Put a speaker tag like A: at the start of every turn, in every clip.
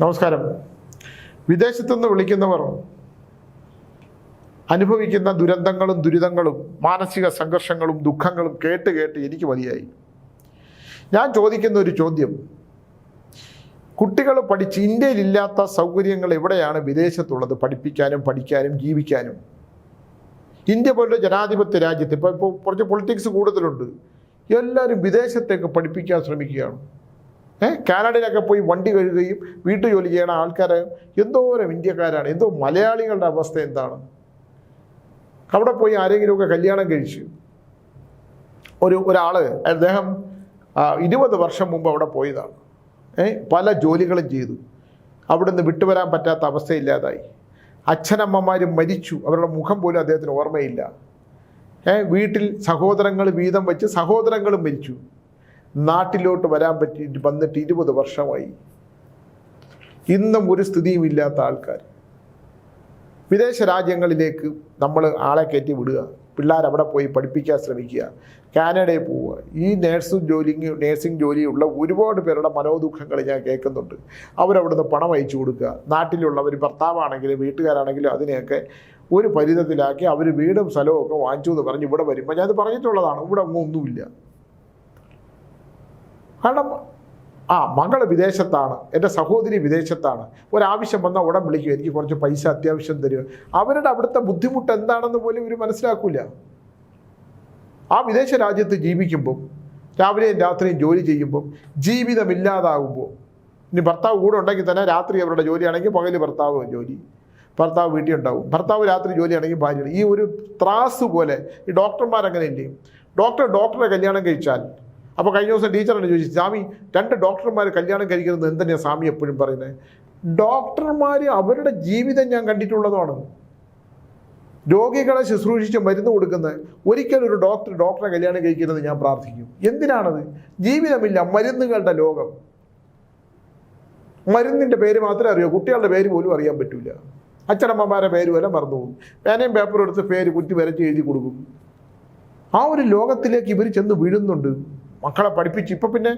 A: നമസ്കാരം. വിദേശത്തുനിന്ന് വിളിക്കുന്നവർ അനുഭവിക്കുന്ന ദുരന്തങ്ങളും ദുരിതങ്ങളും മാനസിക സംഘർഷങ്ങളും ദുഃഖങ്ങളും കേട്ട് കേട്ട് എനിക്ക് മതിയായി. ഞാൻ ചോദിക്കുന്ന ഒരു ചോദ്യം. കുട്ടികൾ പഠിച്ച് ഇന്ത്യയിലില്ലാത്ത സൗകര്യങ്ങൾ എവിടെയാണ് വിദേശത്തുള്ളത്? പഠിപ്പിക്കാനും പഠിക്കാനും ജീവിക്കാനും. ഇന്ത്യ പോലുള്ള ജനാധിപത്യ രാജ്യത്ത് ഇപ്പോൾ ഇപ്പോൾ കുറച്ച് പൊളിറ്റിക്സ് കൂടുതലുണ്ട്. എല്ലാവരും വിദേശത്തേക്ക് പഠിപ്പിക്കാൻ ശ്രമിക്കുകയാണ്. ഏഹ് കാനഡയിലൊക്കെ പോയി വണ്ടി കഴുകുകയും വീട്ടു ജോലി ചെയ്യണ ആൾക്കാരെ എന്തോരം ഇന്ത്യക്കാരാണ്. എന്തോ മലയാളികളുടെ അവസ്ഥ എന്താണ്? അവിടെ പോയി ആരെങ്കിലുമൊക്കെ കല്യാണം കഴിച്ചു ഒരു ഒരാൾ അദ്ദേഹം ഇരുപത് വർഷം മുമ്പ് അവിടെ പോയതാണ്. പല ജോലികളും ചെയ്തു. അവിടുന്ന് വിട്ടുവരാൻ പറ്റാത്ത അവസ്ഥയില്ലാതായി. അച്ഛനമ്മമാർ മരിച്ചു. അവരുടെ മുഖം പോലും അദ്ദേഹത്തിന് ഓർമ്മയില്ല. വീട്ടിൽ സഹോദരങ്ങൾ വീതം വെച്ച് സഹോദരങ്ങളും മരിച്ചു. നാട്ടിലോട്ട് വരാൻ പറ്റി വന്നിട്ട് ഇരുപത് വർഷമായി. ഇന്നും ഒരു സ്ഥിതിയും ഇല്ലാത്ത ആൾക്കാർ. വിദേശ രാജ്യങ്ങളിലേക്ക് നമ്മൾ ആളെ കയറ്റി വിടുക പിള്ളേർ അവിടെ പോയി പഠിപ്പിക്കാൻ ശ്രമിക്കുക കാനഡയിൽ പോവുക. ഈ നേഴ്സും ജോലി നേഴ്സിംഗ് ജോലിയുള്ള ഒരുപാട് പേരുടെ മനോദുഃഖങ്ങൾ ഞാൻ കേൾക്കുന്നുണ്ട്. അവരവിടുന്ന് പണം അയച്ചു കൊടുക്കുക. നാട്ടിലുള്ളവർ ഭർത്താവാണെങ്കിലും വീട്ടുകാരാണെങ്കിലും അതിനെയൊക്കെ ഒരു പരിധത്തിലാക്കി അവർ വീടും സ്ഥലവും ഒക്കെ വാങ്ങിച്ചു എന്ന് പറഞ്ഞ് ഇവിടെ വരുമ്പോൾ ഞാനത് പറഞ്ഞിട്ടുള്ളതാണ്. ഇവിടെ അങ്ങ് ഒന്നുമില്ല. കാരണം ആ മകൾ വിദേശത്താണ് എന്റെ സഹോദരി വിദേശത്താണ്. ഒരാവശ്യം വന്നാൽ ഉടൻ വിളിക്കും എനിക്ക് കുറച്ച് പൈസ അത്യാവശ്യം തരുക അവരുടെ അവിടുത്തെ ബുദ്ധിമുട്ട് എന്താണെന്ന് പോലും ഇവർ മനസ്സിലാക്കില്ല ആ വിദേശ രാജ്യത്ത് ജീവിക്കുമ്പം രാവിലെയും രാത്രിയും ജോലി ചെയ്യുമ്പം ജീവിതമില്ലാതാകുമ്പോൾ ഇനി ഭർത്താവ് കൂടെ ഉണ്ടെങ്കിൽ തന്നെ രാത്രി അവരുടെ ജോലിയാണെങ്കിൽ പകൽ ഭർത്താവ് ജോലി. ഭർത്താവ് വീട്ടിൽ ഉണ്ടാവും. ഭർത്താവ് രാത്രി ജോലിയാണെങ്കിൽ ഭാര്യ ഈ ഒരു ത്രാസ് പോലെ ഈ ഡോക്ടർമാരങ്ങനെ ഇല്ലേ? ഡോക്ടർ ഡോക്ടറെ കല്യാണം കഴിച്ചാൽ അപ്പോൾ കഴിഞ്ഞ ദിവസം ടീച്ചറാണ് ചോദിച്ചു സ്വാമി രണ്ട് ഡോക്ടർമാർ കല്യാണം കഴിക്കുന്നത് എന്തിനാണ് സ്വാമി എപ്പോഴും പറയുന്നത് ഡോക്ടർമാർ അവരുടെ ജീവിതം ഞാൻ കണ്ടിട്ടുള്ളതാണ്. രോഗികളെ ശുശ്രൂഷിച്ച് മരുന്ന് കൊടുക്കുന്നത് ഒരിക്കലും ഒരു ഡോക്ടർ ഡോക്ടറെ കല്യാണം കഴിക്കുന്നത് ഞാൻ പ്രാർത്ഥിക്കും. എന്തിനാണത്? ജീവിതമില്ല മരുന്നുകളുടെ ലോകം. മരുന്നിന്റെ പേര് മാത്രമേ അറിയൂ കുട്ടികളുടെ പേര് പോലും അറിയാൻ പറ്റില്ല അച്ഛനമ്മമാരുടെ പേര് വരെ മറന്നു പോകും പേനയും പേപ്പറും എടുത്ത് പേര് കുറ്റി വരച്ച് എഴുതി കൊടുക്കും. ആ ഒരു ലോകത്തിലേക്ക് ഇവർ ചെന്ന് വീഴുന്നുണ്ട്. മക്കളെ പഠിപ്പിച്ച്. ഇപ്പം പിന്നെ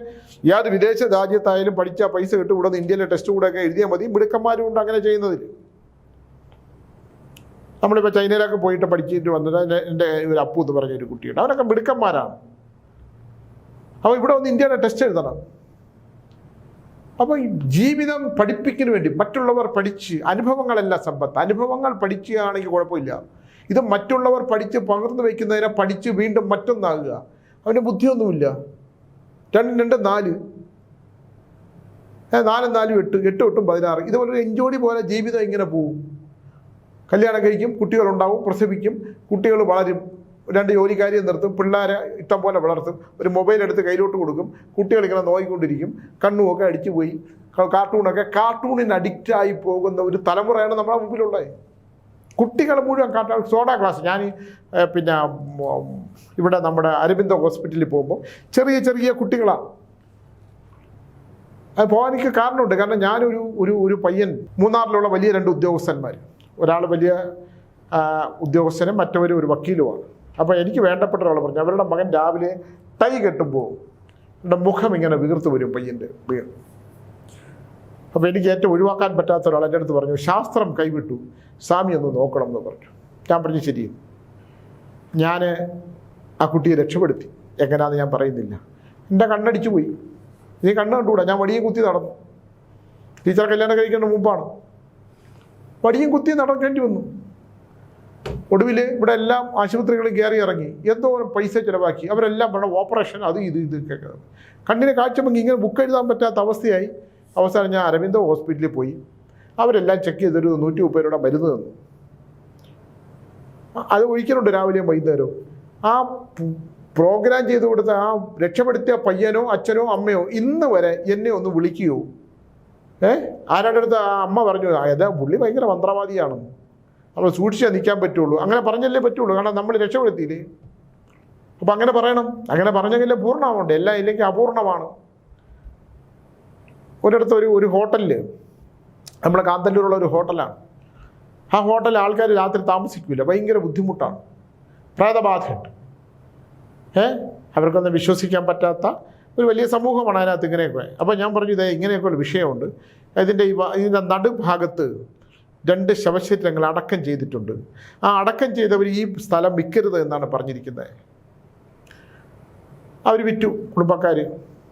A: ഏത് വിദേശ രാജ്യത്തായാലും പഠിച്ച പൈസ കിട്ടും. ഇവിടെ നിന്ന് ഇന്ത്യയിലെ ടെസ്റ്റ് കൂടെ ഒക്കെ എഴുതിയാൽ മതി. മിടുക്കന്മാരും ഉണ്ട് അങ്ങനെ ചെയ്യുന്നതിൽ നമ്മളിപ്പോൾ ചൈനയിലൊക്കെ പോയിട്ട് പഠിച്ചിട്ട് വന്നിട്ട് എന്റെ- ഒരു അപ്പു എന്ന് പറഞ്ഞ ഒരു കുട്ടിയുണ്ട്. അവരൊക്കെ മിടുക്കന്മാരാണ്. അപ്പോൾ ഇവിടെ വന്ന് ഇന്ത്യയുടെ ടെസ്റ്റ് എഴുതണം. അപ്പോൾ ജീവിതം പഠിപ്പിക്കുന്നതിന് വേണ്ടി മറ്റുള്ളവർ പഠിച്ച് അനുഭവങ്ങളല്ല സമ്പത്ത്. അനുഭവങ്ങൾ പഠിക്കുകയാണെങ്കിൽ കുഴപ്പമില്ല. ഇത് മറ്റുള്ളവർ പഠിച്ച് പകർന്നു വയ്ക്കുന്നതിനെ പഠിച്ച് വീണ്ടും മറ്റൊന്നാകുക. അവന് ബുദ്ധിയൊന്നുമില്ല. രണ്ട് രണ്ട് നാല്. നാലും നാലും എട്ട് എട്ട് എട്ടും പതിനാറ്. ഇതുപോലെ ഒരു എൻജോടി പോലെ ജീവിതം ഇങ്ങനെ പോവും. കല്യാണം കഴിക്കും കുട്ടികളുണ്ടാവും പ്രസവിക്കും കുട്ടികൾ വളരും. രണ്ട് ജോലിക്കാരിയെ നിർത്തും പിള്ളേരെ ഇഷ്ടം പോലെ വളർത്തും. ഒരു മൊബൈൽ എടുത്ത് കയ്യിലോട്ട് കൊടുക്കും. കുട്ടികൾ ഇങ്ങനെ നോക്കിക്കൊണ്ടിരിക്കും കണ്ണുമൊക്കെ അടിച്ചു പോയി കാർട്ടൂണൊക്കെ കാർട്ടൂണിന് അഡിക്റ്റായി പോകുന്ന ഒരു തലമുറയാണ് നമ്മുടെ മുമ്പിലുള്ളത്. കുട്ടികൾ മുഴുവൻ കാട്ടാൽ സോഡ ക്ലാസ് ഞാൻ പിന്നെ ഇവിടെ നമ്മുടെ അരവിന്ദ ഹോസ്പിറ്റലിൽ പോകുമ്പോൾ ചെറിയ ചെറിയ കുട്ടികളാണ് അത് പോകാൻ എനിക്ക് കാരണമുണ്ട്. കാരണം ഞാനൊരു ഒരു ഒരു പയ്യൻ മൂന്നാറിലുള്ള വലിയ രണ്ട് ഉദ്യോഗസ്ഥന്മാർ. ഒരാൾ വലിയ ഉദ്യോഗസ്ഥനും മറ്റവരും ഒരു വക്കീലുമാണ്. അപ്പോൾ എനിക്ക് വേണ്ടപ്പെട്ട ഒരാൾ പറഞ്ഞു അവരുടെ മകൻ രാവിലെ ടൈ കെട്ടുമ്പോൾ മുഖം ഇങ്ങനെ വീർത്ത് വരും പയ്യന്റെ അപ്പോൾ എനിക്ക് ഏറ്റവും ഒഴിവാക്കാൻ പറ്റാത്ത ഒരാൾ എന്റെ അടുത്ത് പറഞ്ഞു ശാസ്ത്രം കൈവിട്ടു സ്വാമി ഒന്ന് നോക്കണം എന്ന് പറഞ്ഞു. ഞാൻ പറഞ്ഞു ശരി. ഞാൻ ആ കുട്ടിയെ രക്ഷപ്പെടുത്തി. എങ്ങനെയാണെന്ന് ഞാൻ പറയുന്നില്ല. എന്റെ കണ്ണടിച്ചു പോയി. നീ കണ്ണ് കണ്ടുകൂടാ? ഞാൻ വടിയും കുത്തി നടന്നു. ടീച്ചർ കല്യാണം കഴിക്കേണ്ട മുമ്പാണ്. വടിയും കുത്തി നടക്കേണ്ടി വന്നു. ഒടുവിൽ ഇവിടെ എല്ലാം ആശുപത്രികളിൽ കയറി ഇറങ്ങി. എന്തോ പൈസ ചിലവാക്കി. അവരെല്ലാം പറഞ്ഞ ഓപ്പറേഷൻ അത് ഇത് ഇത് കേൾക്കുന്നത് കണ്ണിന് കാഴ്ച ഇങ്ങനെ ബുക്ക് എഴുതാൻ പറ്റാത്ത അവസ്ഥയായി. അവസാനം ഞാൻ അരവിന്ദ ഹോസ്പിറ്റലിൽ പോയി. അവരെല്ലാം ചെക്ക് ചെയ്തൊരു നൂറ്റി മുപ്പത് രൂപയുടെ മരുന്ന് തന്നു. അത് ഒഴിക്കലുണ്ട് രാവിലെയും വൈകുന്നേരവും. ആ പ്രോഗ്രാം ചെയ്ത് കൊടുത്ത ആ രക്ഷപ്പെടുത്തിയ പയ്യനോ അച്ഛനോ അമ്മയോ ഇന്ന് വരെ എന്നെ ഒന്ന് വിളിക്കുകയോ ഏ? ആരുടെ അടുത്ത് ആ അമ്മ പറഞ്ഞു അതാ പുള്ളി ഭയങ്കര മന്ത്രവാദിയാണെന്ന്. നമ്മൾ സൂക്ഷിച്ചാൽ നിൽക്കാൻ പറ്റുള്ളൂ. അങ്ങനെ പറഞ്ഞല്ലേ പറ്റുള്ളൂ കാരണം നമ്മൾ രക്ഷപ്പെടുത്തിയില്ലേ. അപ്പം അങ്ങനെ പറയണം. അങ്ങനെ പറഞ്ഞെങ്കിലേ പൂർണമാവണ്ടേ? എല്ലാം ഇല്ലെങ്കിൽ അപൂർണമാണ്. ഒരിടത്ത് ഒരു ഒരു ഹോട്ടലിൽ നമ്മുടെ കാന്തല്ലൂരുള്ള ഒരു ഹോട്ടലാണ്. ആ ഹോട്ടലിൽ ആൾക്കാർ രാത്രി താമസിക്കില്ല ഭയങ്കര ബുദ്ധിമുട്ടാണ്. പ്രേതബാധയുണ്ട്. ഏ? അവർക്കൊന്നും വിശ്വസിക്കാൻ പറ്റാത്ത ഒരു വലിയ സമൂഹമാണ് അതിനകത്ത് ഇങ്ങനെയൊക്കെ. അപ്പോൾ ഞാൻ പറഞ്ഞു ഇതേ ഇങ്ങനെയൊക്കെ ഒരു വിഷയമുണ്ട്. ഇതിന്റെ ഈ ഇതിന്റെ നടുഭാഗത്ത് രണ്ട് ശവശരീരങ്ങൾ അടക്കം ചെയ്തിട്ടുണ്ട്. ആ അടക്കം ചെയ്തവർ ഈ സ്ഥലം വിൽക്കരുത് എന്നാണ് പറഞ്ഞിരിക്കുന്നത്. അവർ വിറ്റു കുടുംബക്കാർ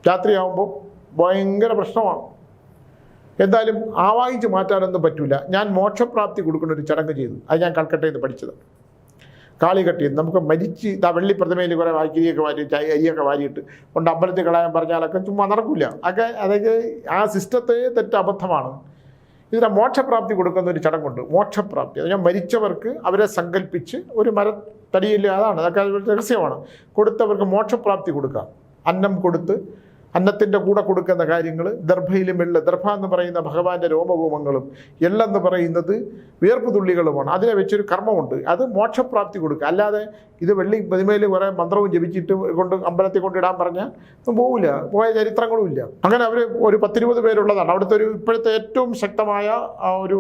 A: രാത്രിയാവുമ്പോൾ ഭയങ്കര പ്രശ്നമാണ്. എന്തായാലും ആവാഹിച്ച് മാറ്റാനൊന്നും പറ്റില്ല ഞാൻ മോക്ഷപ്രാപ്തി കൊടുക്കുന്ന ഒരു ചടങ്ങ് ചെയ്തു. അത് ഞാൻ കൽക്കട്ടയിൽ നിന്ന് പഠിച്ചത്. കാളി കെട്ടി നമുക്ക് മരിച്ച് ഇതാ വെള്ളി പ്രതിമയിൽ കുറേ വാക്കിരിയൊക്കെ വാരി അരിയൊക്കെ വാരിയിട്ട് കൊണ്ട് അമ്പലത്തിൽ കളയാൻ പറഞ്ഞാലൊക്കെ ചുമ്മാ നടക്കില്ല ഒക്കെ അതൊക്കെ ആ സിസ്റ്റത്തെ തെറ്റ് അബദ്ധമാണ്. ഇതിനെ മോക്ഷപ്രാപ്തി കൊടുക്കുന്ന ഒരു ചടങ്ങുണ്ട്. മോക്ഷപ്രാപ്തി. അത് ഞാൻ മരിച്ചവർക്ക് അവരെ സങ്കല്പിച്ച് ഒരു മരത്തടിയിൽ അതാണ്. അതൊക്കെ രഹസ്യമാണ്. കൊടുത്തവർക്ക് മോക്ഷപ്രാപ്തി കൊടുക്കുക അന്നം കൊടുത്ത് അന്നത്തിന്റെ കൂടെ കൊടുക്കുന്ന കാര്യങ്ങൾ ദർഭയിലും വെള്ള ദർഭ എന്ന് പറയുന്ന ഭഗവാന്റെ രോമകൂമങ്ങളും എള്ളെന്ന് പറയുന്നത് വിയർപ്പ് തുള്ളികളുമാണ്. അതിനെ വെച്ചൊരു കർമ്മമുണ്ട്. അത് മോക്ഷപ്രാപ്തി കൊടുക്കുക. അല്ലാതെ ഇത് വെള്ളി പ്രതിമയിൽ കുറേ മന്ത്രവും ജപിച്ചിട്ട് കൊണ്ട് അമ്പലത്തിൽ കൊണ്ടിടാൻ പറഞ്ഞാൽ ഒന്നും പോവില്ല. പോയ ചരിത്രങ്ങളും ഇല്ല. അങ്ങനെ അവർ ഒരു പത്തിരുപത് പേരുള്ളതാണ്. അവിടുത്തെ ഒരു ഇപ്പോഴത്തെ ഏറ്റവും ശക്തമായ ഒരു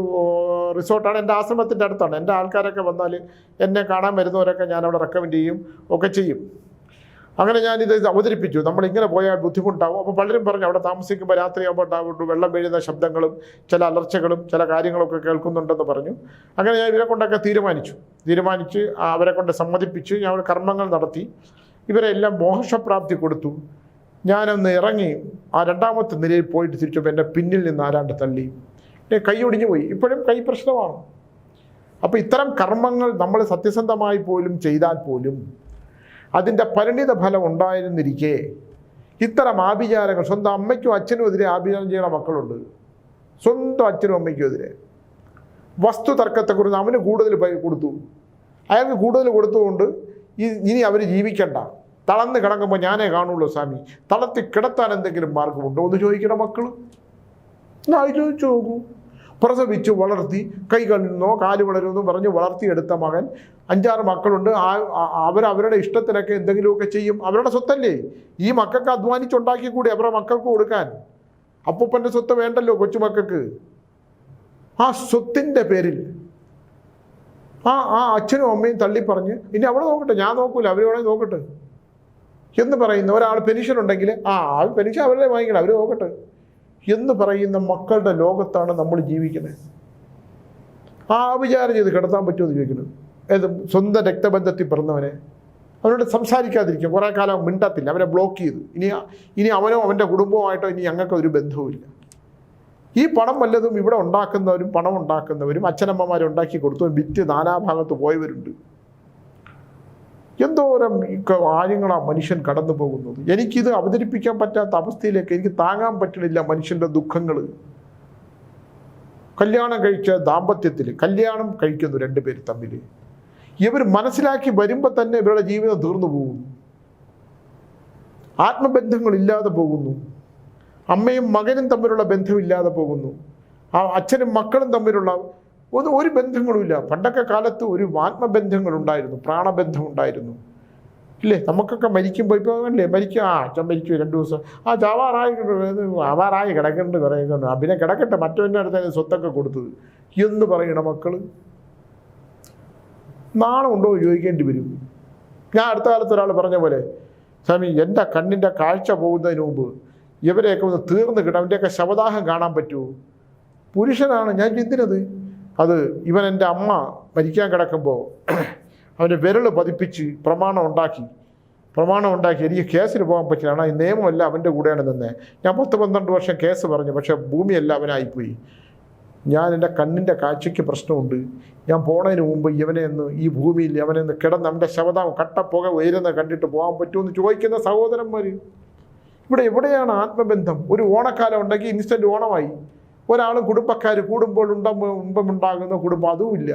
A: റിസോർട്ടാണ്. എന്റെ ആശ്രമത്തിന്റെ അടുത്താണ്. എന്റെ ആൾക്കാരൊക്കെ വന്നാൽ എന്നെ കാണാൻ വരുന്നവരൊക്കെ ഞാൻ അവിടെ റെക്കമെൻഡ് ചെയ്യും. ഒക്കെ ചെയ്യും. അങ്ങനെ ഞാൻ ഇത് അവതരിപ്പിച്ചു. നമ്മൾ ഇങ്ങനെ പോയാൽ ബുദ്ധിമുട്ടാവും. അപ്പോൾ പലരും പറഞ്ഞു അവിടെ താമസിക്കുമ്പോൾ രാത്രിയാകുമ്പോൾ വെള്ളം വീഴുന്ന ശബ്ദങ്ങളും ചില അലർച്ചകളും ചില കാര്യങ്ങളൊക്കെ കേൾക്കുന്നുണ്ടെന്ന് പറഞ്ഞു. അങ്ങനെ ഞാൻ ഇവരെ കൊണ്ടൊക്കെ തീരുമാനിച്ചു. തീരുമാനിച്ച് അവരെ കൊണ്ട് സമ്മതിപ്പിച്ച് ഞാൻ കർമ്മങ്ങൾ നടത്തി. ഇവരെല്ലാം മോക്ഷപ്രാപ്തി കൊടുത്തു. ഞാനൊന്ന് ഇറങ്ങി ആ രണ്ടാമത്തെ നിലയിൽ പോയിട്ട് തിരിച്ചപ്പോൾ എന്റെ പിന്നിൽ നിന്ന് ആരാണ്ട് തള്ളി. എന്റെ കൈ ഒടിഞ്ഞു പോയി. ഇപ്പോഴും കൈ പ്രശ്നമാണ്. അപ്പോൾ ഇത്തരം കർമ്മങ്ങൾ നമ്മൾ സത്യസന്ധമായി പോലും ചെയ്താൽ പോലും അതിന്റെ പരിണിത ഫലം ഉണ്ടായിരുന്നിരിക്കെ. ഇത്തരം ആഭിചാരങ്ങൾ സ്വന്തം അമ്മയ്ക്കും അച്ഛനും എതിരെ ആഭിചാരം ചെയ്യുന്ന മക്കളുണ്ട്. സ്വന്തം അച്ഛനും അമ്മയ്ക്കും എതിരെ. വസ്തു തർക്കത്തെക്കുറിച്ച് അവന് കൂടുതൽ കൊടുത്തു. അയാൾക്ക് കൂടുതൽ കൊടുത്തുകൊണ്ട് ഇനി അവർ ജീവിക്കണ്ട. തളർന്ന് കിടക്കുമ്പോൾ ഞാനേ കാണുള്ളൂ സ്വാമി. തളർത്തി കിടത്താൻ എന്തെങ്കിലും മാർഗമുണ്ടോ? എന്ന് ചോദിക്കണം മക്കൾ ഞാൻ ചോദിച്ചു നോക്കൂ. പ്രസവിച്ച് വളർത്തി കൈ കണ്ണുന്നോ കാൽ വളരുമെന്നോ പറഞ്ഞ് വളർത്തിയെടുത്ത മകൻ. അഞ്ചാറ് മക്കളുണ്ട്. ആ അവരവരുടെ ഇഷ്ടത്തിനൊക്കെ എന്തെങ്കിലുമൊക്കെ ചെയ്യും. അവരുടെ സ്വത്തല്ലേ? ഈ മക്കൾക്ക് അധ്വാനിച്ചുണ്ടാക്കി കൂടി അവരുടെ മക്കൾക്ക് കൊടുക്കാൻ? അപ്പൂപ്പന്റെ സ്വത്ത് വേണ്ടല്ലോ കൊച്ചുമക്കൾക്ക്. ആ സ്വത്തിന്റെ പേരിൽ. ആ ആ അച്ഛനും അമ്മയും തള്ളി പറഞ്ഞ് ഇനി അവിടെ നോക്കട്ടെ ഞാൻ നോക്കൂല അവർ നോക്കട്ടെ. എന്ന് പറയുന്ന ഒരാൾ പെൻഷൻ ഉണ്ടെങ്കിൽ ആ ആൾ പെൻഷൻ അവരുടെ വാങ്ങിക്കണം അവർ നോക്കട്ടെ. എന്ന് പറയുന്ന മക്കളുടെ ലോകത്താണ് നമ്മൾ ജീവിക്കുന്നത്. ആ വിചാരം ചെയ്ത് കിടത്താൻ പറ്റുമെന്ന് ചോദിക്കുന്നത് ചോദിക്കുന്നു. ഏത് സ്വന്തം രക്തബന്ധത്തിൽ പിറന്നവനെ. അവനോട് സംസാരിക്കാതിരിക്കും കുറേ കാലം മിണ്ടത്തില്ല. അവനെ ബ്ലോക്ക് ചെയ്തു. ഇനി ഇനി അവനോ അവന്റെ കുടുംബവുമായിട്ടോ ഇനി ഞങ്ങൾക്ക് ഒരു ബന്ധവുമില്ല. ഈ പണം വല്ലതും ഇവിടെ ഉണ്ടാക്കുന്നവരും പണം ഉണ്ടാക്കുന്നവരും അച്ഛനമ്മമാരെ ഉണ്ടാക്കി കൊടുത്തു വിറ്റ് നാനാഭാഗത്ത് പോയവരുണ്ട്. എന്തോരം കാര്യങ്ങളാണ് മനുഷ്യൻ കടന്നു പോകുന്നത്? എനിക്കിത് അവതരിപ്പിക്കാൻ പറ്റാത്ത അവസ്ഥയിലേക്ക് എനിക്ക് താങ്ങാൻ പറ്റണില്ല മനുഷ്യന്റെ ദുഃഖങ്ങൾ കല്യാണം കഴിച്ച ദാമ്പത്യത്തിൽ കല്യാണം കഴിക്കുന്നു രണ്ടുപേര് തമ്മിൽ ഇവർ മനസ്സിലാക്കി വരുമ്പോൾ തന്നെ ഇവരുടെ ജീവിതം തീർന്നു പോകുന്നു. ആത്മബന്ധങ്ങൾ ഇല്ലാതെ പോകുന്നു. അമ്മയും മകനും തമ്മിലുള്ള ബന്ധമില്ലാതെ പോകുന്നു. ആ അച്ഛനും മക്കളും തമ്മിലുള്ള ഒരു ഒരു ബന്ധങ്ങളുമില്ല പണ്ടൊക്കെ കാലത്ത് ഒരു ആത്മബന്ധങ്ങളുണ്ടായിരുന്നു പ്രാണബന്ധം ഉണ്ടായിരുന്നു. ഇല്ലേ? നമുക്കൊക്കെ മരിക്കുമ്പോൾ ഇപ്പോൾ അല്ലേ മരിക്കും. ആ അച്ഛൻ മരിച്ചു രണ്ട് ദിവസം. ആ ചാവാറായി ആവാറായി കിടക്കേണ്ടത് കുറേ ആ പിന്നെ കിടക്കട്ടെ മറ്റവന്റെ അടുത്ത് സ്വത്തൊക്കെ കൊടുത്തത്. എന്ന് പറയണ മക്കൾ ഉണ്ടോ ചോദിക്കേണ്ടി വരും. ഞാൻ അടുത്ത കാലത്ത് ഒരാൾ പറഞ്ഞ പോലെ സ്വാമി എന്റെ കണ്ണിന്റെ കാഴ്ച പോകുന്നതിന് മുമ്പ് ഇവരെയൊക്കെ ഒന്ന് തീർന്ന് കിട്ടും അവന്റെയൊക്കെ ശവദാഹം കാണാൻ പറ്റുമോ? പുരുഷനാണ്. ഞാൻ ചിന്തിനത് അത് ഇവൻ എന്റെ അമ്മ മരിക്കാൻ കിടക്കുമ്പോൾ അവന്റെ വിരൽ പതിപ്പിച്ച് പ്രമാണം ഉണ്ടാക്കി. പ്രമാണം ഉണ്ടാക്കി. എനിക്ക് കേസിന് പോകാൻ പറ്റില്ല. ആണ്? ഈ നിയമമല്ല അവന്റെ കൂടെയാണ് നിന്നത് ഞാൻ പത്ത് പന്ത്രണ്ട് വർഷം കേസ് പറഞ്ഞു. പക്ഷേ ഭൂമിയല്ല അവനായിപ്പോയി. ഞാൻ എന്റെ കണ്ണിന്റെ കാഴ്ചയ്ക്ക് പ്രശ്നമുണ്ട്. ഞാൻ പോണതിന് മുമ്പ് ഇവനെ ഒന്ന് ഈ ഭൂമിയിൽ അവനെ ഒന്ന് കിടന്ന് അവന്റെ ശവതാം കട്ടപ്പുക ഉയരുന്ന കണ്ടിട്ട് പോകാൻ പറ്റുമെന്ന് ചോദിക്കുന്ന സഹോദരന്മാർ ഇവിടെ എവിടെയാണ് ആത്മബന്ധം? ഒരു ഓണക്കാലം ഉണ്ടെങ്കിൽ ഇൻസ്റ്റന്റ് ഓണമായി. ഒരാളും കുടുംബക്കാർ കൂടുമ്പോൾ ഉണ്ട മുമ്പുണ്ടാകുന്ന കുടുംബം അതുമില്ല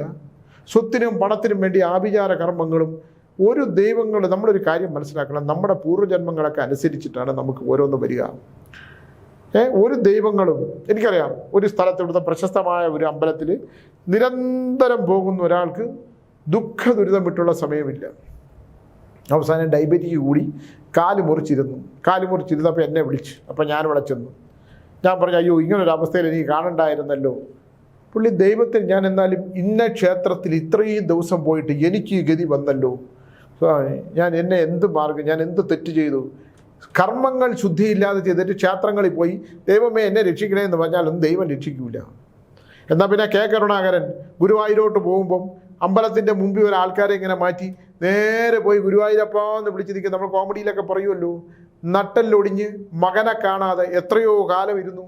A: സ്വത്തിനും പണത്തിനും വേണ്ടി ആഭിചാര കർമ്മങ്ങളും ഒരു ദൈവങ്ങൾ നമ്മളൊരു കാര്യം മനസ്സിലാക്കണം. നമ്മുടെ പൂർവജന്മങ്ങളൊക്കെ അനുസരിച്ചിട്ടാണ് നമുക്ക് ഓരോന്ന് വരിക. ഏ ഒരു ദൈവങ്ങളും എനിക്കറിയാം ഒരു സ്ഥലത്ത് ഇവിടുത്തെ പ്രശസ്തമായ ഒരു അമ്പലത്തിൽ നിരന്തരം പോകുന്ന ഒരാൾക്ക് ദുഃഖ ദുരിതം വിട്ടുള്ള സമയമില്ല. അവസാനം ഡയബറ്റിക്ക് കൂടി കാൽ മുറിച്ചിരുന്നു. കാൽ മുറിച്ചിരുന്നപ്പോൾ എന്നെ വിളിച്ചു അപ്പോൾ ഞാൻ ഇവിടെ ചെന്നു. ഞാൻ പറഞ്ഞു അയ്യോ ഇങ്ങനൊരു അവസ്ഥയിൽ എനിക്ക് കാണണ്ടായിരുന്നല്ലോ. പുള്ളി ദൈവത്തിൽ ഞാൻ എന്നാലും ഇന്ന ക്ഷേത്രത്തിൽ ഇത്രയും ദിവസം പോയിട്ട് എനിക്ക് ഗതി വന്നല്ലോ. ഞാൻ എന്നെ എന്ത് മാർഗം ഞാൻ എന്ത് തെറ്റ് ചെയ്തു? കർമ്മങ്ങൾ ശുദ്ധിയില്ലാതെ ചെയ്തിട്ട് ക്ഷേത്രങ്ങളിൽ പോയി ദൈവമേ എന്നെ രക്ഷിക്കണേ എന്ന് പറഞ്ഞാലൊന്നും ദൈവം രക്ഷിക്കൂല. എന്നാൽ പിന്നെ കെ. കരുണാകരൻ ഗുരുവായൂരോട്ട് പോകുമ്പം അമ്പലത്തിന്റെ മുമ്പിൽ ഒരാൾക്കാരെ ഇങ്ങനെ മാറ്റി നേരെ പോയി ഗുരുവായൂരപ്പ എന്ന് നമ്മൾ കോമഡിയിലൊക്കെ പറയുമല്ലോ. നട്ടല്ലൊടിഞ്ഞ് മകനെ കാണാതെ എത്രയോ കാലം ഇരുന്നു.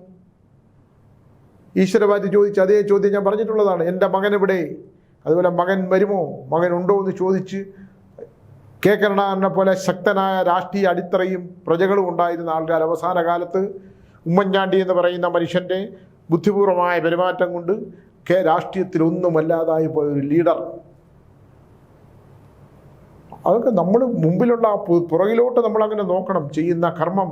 A: ഈശ്വരവാദി ചോദിച്ച് അതേ ചോദ്യം ഞാൻ പറഞ്ഞിട്ടുള്ളതാണ്. എന്റെ മകൻ ഇവിടെ അതുപോലെ മകൻ വരുമോ? മകൻ ഉണ്ടോ എന്ന് ചോദിച്ച് കെ പോലെ ശക്തനായ രാഷ്ട്രീയ അടിത്തറയും പ്രജകളും ഉണ്ടായിരുന്ന ആൾക്കാർ അവസാന കാലത്ത് ഉമ്മൻചാണ്ടി എന്ന് പറയുന്ന മനുഷ്യന്റെ ബുദ്ധിപൂർവമായ പെരുമാറ്റം കൊണ്ട് കെ രാഷ്ട്രീയത്തിൽ ഒന്നുമല്ലാതായി പോയ ഒരു ലീഡർ അതൊക്കെ നമ്മൾ മുമ്പിലുള്ള ആ പുറകിലോട്ട് നമ്മൾ അങ്ങനെ നോക്കണം ചെയ്യുന്ന കർമ്മം.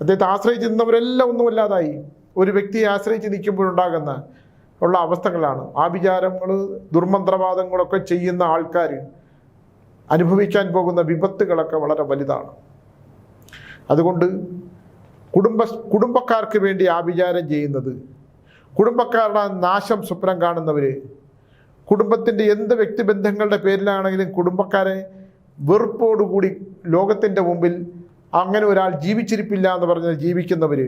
A: അദ്ദേഹത്തെ ആശ്രയിച്ച് നിന്നവരെല്ലാം ഒന്നുമല്ലാതായി. ഒരു വ്യക്തിയെ ആശ്രയിച്ച് നിൽക്കുമ്പോഴുണ്ടാകുന്ന ഉള്ള അവസ്ഥകളാണ്. ആഭിചാരങ്ങൾ ദുർമന്ത്രവാദങ്ങളൊക്കെ ചെയ്യുന്ന ആൾക്കാർ അനുഭവിക്കാൻ പോകുന്ന വിപത്തുകളൊക്കെ വളരെ വലുതാണ്. അതുകൊണ്ട് കുടുംബ കുടുംബക്കാർക്ക് വേണ്ടി ആഭിചാരം ചെയ്യുന്നത് കുടുംബക്കാരുടെ നാശം സ്വപ്നം കാണുന്നവർ കുടുംബത്തിന്റെ എന്ത് വ്യക്തിബന്ധങ്ങളുടെ പേരിലാണെങ്കിലും കുടുംബക്കാരെ വെറുപ്പോടുകൂടി ലോകത്തിന്റെ മുമ്പിൽ അങ്ങനെ ഒരാൾ ജീവിച്ചിരിപ്പില്ല എന്ന് പറഞ്ഞ് ജീവിക്കുന്നവർ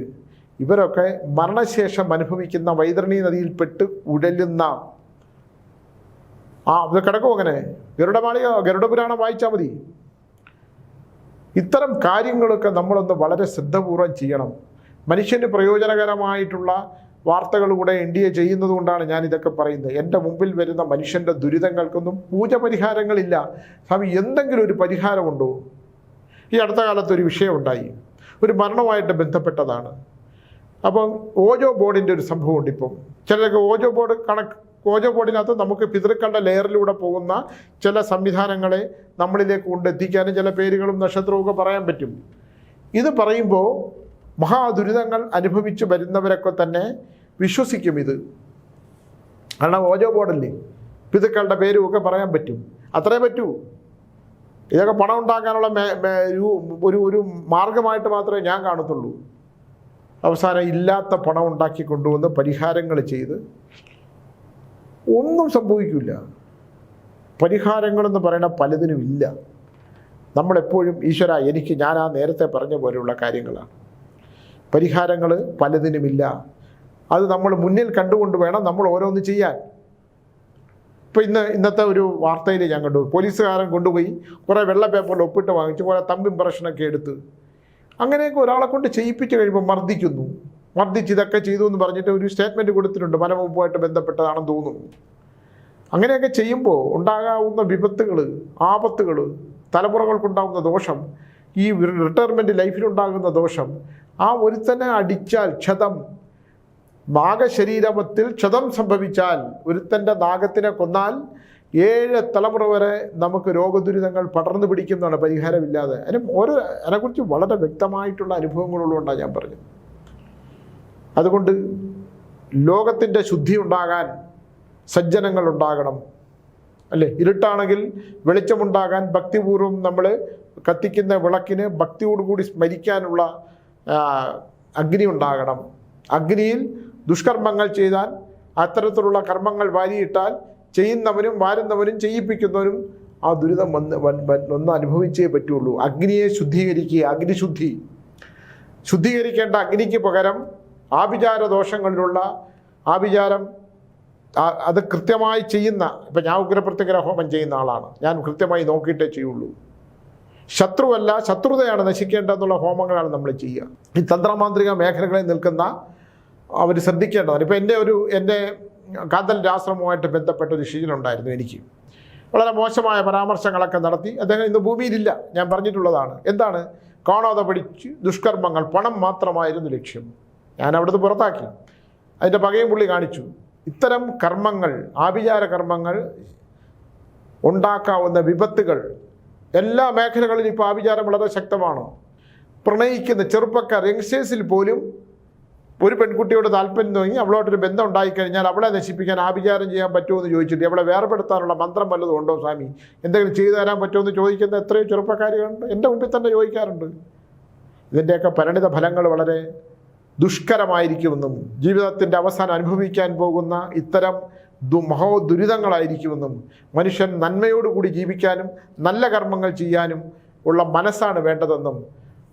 A: ഇവരൊക്കെ മരണശേഷം അനുഭവിക്കുന്ന വൈതരണി നദിയിൽപ്പെട്ട് ഉഴലുന്ന ആ അത് കിടക്കും അങ്ങനെ? ഗരുഡമാളിക ഗരുഡപുരാണം വായിച്ചാൽ മതി. ഇത്തരം കാര്യങ്ങളൊക്കെ നമ്മളൊന്ന് വളരെ ശ്രദ്ധപൂർവം ചെയ്യണം. മനുഷ്യന് പ്രയോജനകരമായിട്ടുള്ള വാർത്തകൾ കൂടെ എൻ ഡി എ ചെയ്യുന്നതുകൊണ്ടാണ് ഞാൻ ഇതൊക്കെ പറയുന്നത്. എന്റെ മുമ്പിൽ വരുന്ന മനുഷ്യന്റെ ദുരിതങ്ങൾക്കൊന്നും പൂജ പരിഹാരങ്ങളില്ല സ്വാമി എന്തെങ്കിലും ഒരു പരിഹാരമുണ്ടോ? ഈ അടുത്ത കാലത്തൊരു വിഷയമുണ്ടായി. ഒരു മരണവുമായിട്ട് ബന്ധപ്പെട്ടതാണ്. അപ്പം ഓജോ ബോർഡിന്റെ ഒരു സംഭവമുണ്ട് ഇപ്പം. ചിലരൊക്കെ ഓജോ ബോർഡ് കണക്ക് ഓജോ ബോർഡിനകത്ത് നമുക്ക് പിതൃക്കളുടെ ലെയറിലൂടെ പോകുന്ന ചില സംവിധാനങ്ങളെ നമ്മളിലേക്ക് കൊണ്ടെത്തിക്കാനും ചില പേരുകളും നക്ഷത്രവും ഒക്കെ പറയാൻ പറ്റും. ഇത് പറയുമ്പോൾ മഹാദുരിതങ്ങൾ അനുഭവിച്ചു വരുന്നവരൊക്കെ തന്നെ വിശ്വസിക്കും ഇത്. കാരണം ഓജോ ബോർഡല്ലേ? പിതുക്കളുടെ പേരും ഒക്കെ പറയാൻ പറ്റും. അത്രേ പറ്റൂ. ഇതൊക്കെ പണം ഉണ്ടാക്കാനുള്ള ഒരു ഒരു മാർഗമായിട്ട് മാത്രമേ ഞാൻ കാണത്തുള്ളൂ. അവസാനം ഇല്ലാത്ത പണം ഉണ്ടാക്കി കൊണ്ടുവന്ന് പരിഹാരങ്ങൾ ചെയ്ത് ഒന്നും സംഭവിക്കില്ല പരിഹാരങ്ങളെന്ന് പറയുന്ന പലതിനും ഇല്ല നമ്മളെപ്പോഴും ഈശ്വര എനിക്ക് ഞാൻ ആ നേരത്തെ പറഞ്ഞ പോലെയുള്ള കാര്യങ്ങളാണ്. പരിഹാരങ്ങൾ പലതിനുമില്ല. അത് നമ്മൾ മുന്നിൽ കണ്ടുകൊണ്ട് വേണം നമ്മൾ ഓരോന്ന് ചെയ്യാൻ. ഇപ്പോൾ ഇന്ന് ഇന്നത്തെ ഒരു വാർത്തയിൽ ഞാൻ കണ്ടു. പോലീസുകാരൻ കൊണ്ടുപോയി കുറേ വെള്ള പേപ്പറിൽ ഒപ്പിട്ട് വാങ്ങിച്ച്. കുറേ തമ്പ് ഇമ്പ്രഷനൊക്കെ എടുത്ത്. അങ്ങനെയൊക്കെ ഒരാളെ കൊണ്ട് ചെയ്യിപ്പിച്ച് കഴിയുമ്പോൾ മർദ്ദിക്കുന്നു. മർദ്ദിച്ച് ഇതൊക്കെ ചെയ്തു എന്ന് പറഞ്ഞിട്ട് ഒരു സ്റ്റേറ്റ്മെന്റ് കൊടുത്തിട്ടുണ്ട്. വനവകുപ്പുമായിട്ട് ബന്ധപ്പെട്ടതാണെന്ന് തോന്നുന്നു. അങ്ങനെയൊക്കെ ചെയ്യുമ്പോൾ ഉണ്ടാകാവുന്ന വിപത്തുകൾ ആപത്തുകൾ തലമുറകൾക്കുണ്ടാകുന്ന ദോഷം ഈ റിട്ടയർമെന്റ് ലൈഫിലുണ്ടാകുന്ന ദോഷം ആ ഒരുത്തനെ അടിച്ചാൽ ക്ഷതം. നാഗശരീരമത്തിൽ ക്ഷതം സംഭവിച്ചാൽ ഒരുത്തന്റെ നാഗത്തിനെ കൊന്നാൽ ഏഴ് തലമുറ വരെ നമുക്ക് രോഗദുരിതങ്ങൾ പടർന്നു പിടിക്കുന്നതാണ് പരിഹാരമില്ലാതെ. അതിന് ഓരോ അതിനെക്കുറിച്ച് വളരെ വ്യക്തമായിട്ടുള്ള അനുഭവങ്ങളുള്ളതുകൊണ്ടാണ് ഞാൻ പറഞ്ഞത്. അതുകൊണ്ട് ലോകത്തിന്റെ ശുദ്ധി ഉണ്ടാകാൻ സജ്ജനങ്ങൾ ഉണ്ടാകണം. അല്ലേ? ഇരുട്ടാണെങ്കിൽ വെളിച്ചമുണ്ടാകാൻ ഭക്തിപൂർവം നമ്മൾ കത്തിക്കുന്ന വിളക്കിന് ഭക്തിയോടുകൂടി സ്മരിക്കാനുള്ള അഗ്നി ഉണ്ടാകണം. അഗ്നിയിൽ ദുഷ്കർമ്മങ്ങൾ ചെയ്താൽ അത്തരത്തിലുള്ള കർമ്മങ്ങൾ വാരിയിട്ടാൽ ചെയ്യുന്നവനും വാരുന്നവനും ചെയ്യിപ്പിക്കുന്നവനും ആ ദുരിതം വന്ന് ഒന്ന് അനുഭവിച്ചേ പറ്റുള്ളൂ. അഗ്നിയെ ശുദ്ധീകരിക്കുക അഗ്നിശുദ്ധി. ശുദ്ധീകരിക്കേണ്ട അഗ്നിക്ക് പകരം ആഭിചാര ദോഷങ്ങളിലുള്ള ആഭിചാരം അത് കൃത്യമായി ചെയ്യുന്ന ഇപ്പം ഞാൻ ഉഗ്രപ്രത്യഗ്രഹോമം ചെയ്യുന്ന ആളാണ്. ഞാൻ കൃത്യമായി നോക്കിയിട്ടേ ചെയ്യുള്ളൂ. ശത്രുവല്ല ശത്രുതയാണ് നശിക്കേണ്ടതെന്നുള്ള ഹോമങ്ങളാണ് നമ്മൾ ചെയ്യുക. ഈ തന്ത്രമാന്ത്രിക മേഖലകളിൽ നിൽക്കുന്ന അവർ ശ്രദ്ധിക്കേണ്ടതാണ്. ഇപ്പോൾ എന്റെ ഒരു എന്റെ കാന്തൽ രാശ്രമവുമായിട്ട് ബന്ധപ്പെട്ട ഒരു ശീലനുണ്ടായിരുന്നു എനിക്ക്. വളരെ മോശമായ പരാമർശങ്ങളൊക്കെ നടത്തി അദ്ദേഹം ഇന്ന് ഭൂമിയിലില്ല. ഞാൻ പറഞ്ഞിട്ടുള്ളതാണ്. എന്താണ്? കാണാതെ പഠിച്ച് ദുഷ്കർമ്മങ്ങൾ പണം മാത്രമായിരുന്നു ലക്ഷ്യം. ഞാൻ അവിടുന്ന് പുറത്താക്കി. അതിന്റെ പകയും പുള്ളി കാണിച്ചു. ഇത്തരം കർമ്മങ്ങൾ ആഭിചാര കർമ്മങ്ങൾ ഉണ്ടാക്കാവുന്ന വിപത്തുകൾ എല്ലാ മേഖലകളിലും ഇപ്പോൾ ആഭിചാരം വളരെ ശക്തമാണ്. പ്രണയിക്കുന്ന ചെറുപ്പക്കാർ യങ്സ്റ്റേഴ്സിൽ പോലും ഒരു പെൺകുട്ടിയോട് താല്പര്യം തോന്നി അവളോട്ടൊരു ബന്ധം ഉണ്ടായിക്കഴിഞ്ഞാൽ അവളെ നശിപ്പിക്കാൻ ആഭിചാരം ചെയ്യാൻ പറ്റുമോ എന്ന് ചോദിച്ചിട്ട് അവളെ വേർപെടുത്താനുള്ള മന്ത്രം വല്ലതും ഉണ്ടോ സ്വാമി? എന്തെങ്കിലും ചെയ്തു തരാൻ പറ്റുമോ എന്ന് ചോദിക്കുന്ന എത്രയോ ചെറുപ്പക്കാരുണ്ട് എന്റെ മുമ്പിൽ തന്നെ ചോദിക്കാറുണ്ട്. ഇതിന്റെയൊക്കെ പരിണിത ഫലങ്ങൾ വളരെ ദുഷ്കരമായിരിക്കുമെന്നും ജീവിതത്തിന്റെ അവസാനം അനുഭവിക്കാൻ പോകുന്ന ഇത്തരം ദു മഹോ ദുരിതങ്ങളായിരിക്കുമെന്നും മനുഷ്യൻ നന്മയോടുകൂടി ജീവിക്കാനും നല്ല കർമ്മങ്ങൾ ചെയ്യാനും ഉള്ള മനസ്സാണ് വേണ്ടതെന്നും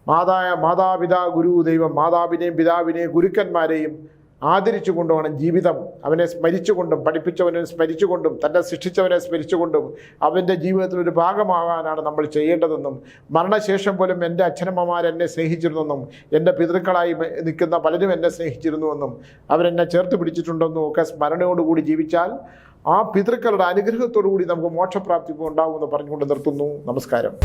A: മാതായ മാതാപിതാ ഗുരു ദൈവം മാതാവിനെയും പിതാവിനെയും ഗുരുക്കന്മാരെയും ആദരിച്ചു കൊണ്ടുവേണം ജീവിതം. അവനെ സ്മരിച്ചുകൊണ്ടും പഠിപ്പിച്ചവനെ സ്മരിച്ചുകൊണ്ടും തന്നെ സൃഷ്ടിച്ചവനെ സ്മരിച്ചുകൊണ്ടും അവന്റെ ജീവിതത്തിൽ ഒരു ഭാഗമാകാനാണ് നമ്മൾ ചെയ്യേണ്ടതെന്നും മരണശേഷം പോലും എന്റെ അച്ഛനമ്മമാർ എന്നെ സ്നേഹിച്ചിരുന്നെന്നും എന്റെ പിതൃക്കളായി നിൽക്കുന്ന പലരും എന്നെ സ്നേഹിച്ചിരുന്നുവെന്നും അവരെന്നെ ചേർത്ത് പിടിച്ചിട്ടുണ്ടെന്നും ഒക്കെ സ്മരണയോടുകൂടി ജീവിച്ചാൽ ആ പിതൃക്കളുടെ അനുഗ്രഹത്തോടു കൂടി നമുക്ക് മോക്ഷപ്രാപ്തി ഉണ്ടാകുമെന്ന് പറഞ്ഞുകൊണ്ട് നിർത്തുന്നു. നമസ്കാരം.